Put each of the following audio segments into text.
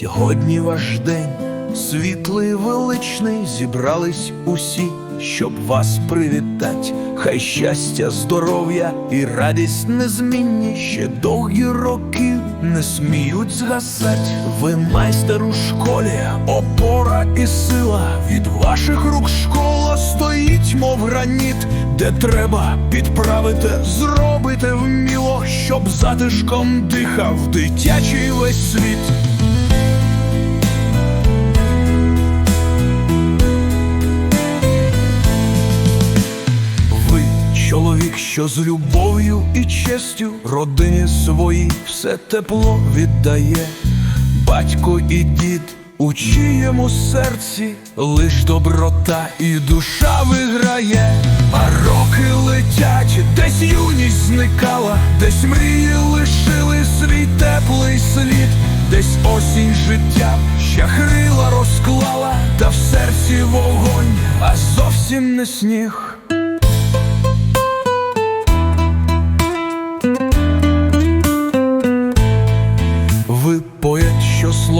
Сьогодні ваш день, світлий величний, зібрались усі, щоб вас привітать. Хай щастя, здоров'я і радість незмінні, ще довгі роки не сміють згасать. Ви майстер у школі, опора і сила. Від ваших рук школа стоїть, мов граніт, де треба підправити, зробите вміло, щоб затишком дихав дитячий весь світ. Чоловік, що з любов'ю і честю родині своїй все тепло віддає, батько і дід, у чиєму серці лиш доброта і душа виграє, а роки летять, десь юність зникала, десь мрії лишили свій теплий слід, десь осінь життя ще хрила розклала, та в серці вогонь, а зовсім не сніг.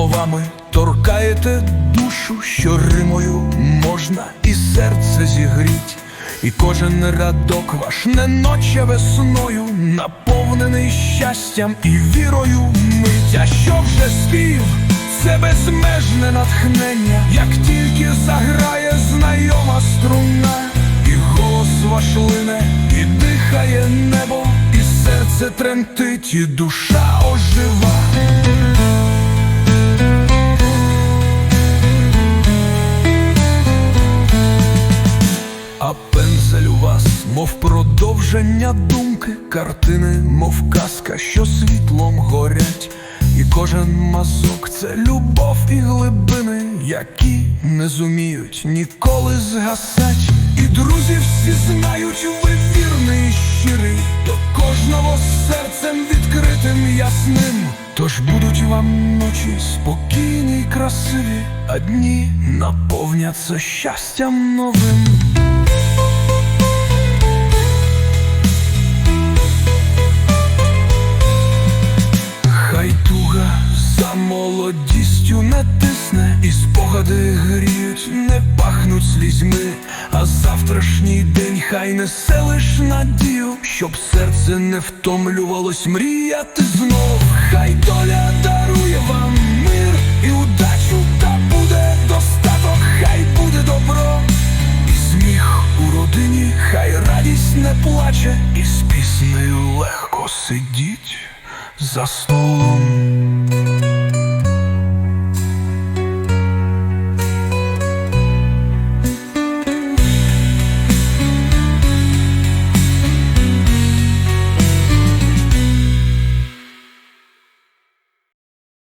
Словами торкаєте душу, що римою можна і серце зігріть, і кожен радок ваш не ноче весною, наповнений щастям і вірою мить. Що вже спів, це безмежне натхнення, як тільки заграє знайома струна, і голос ваш лине, і дихає небо, і серце тремтить, і душа ожива. Продовження думки, картини, мов казка, що світлом горять, і кожен мазок це любов і глибини, які не зуміють ніколи згасать. І друзі всі знають, ви вірний і щирий, до кожного серцем відкритим ясним. Тож будуть вам ночі спокійні й красиві, а дні наповняться щастям новим. За молодістю не тисне, і спогади гріють, не пахнуть слізьми, а завтрашній день хай несе лиш надію, щоб серце не втомлювалось мріяти знов. Хай доля дарує вам мир і удачу, та буде достаток, хай буде добро. І сміх у родині, хай радість не плаче, і з піснею легко сидіть за столом.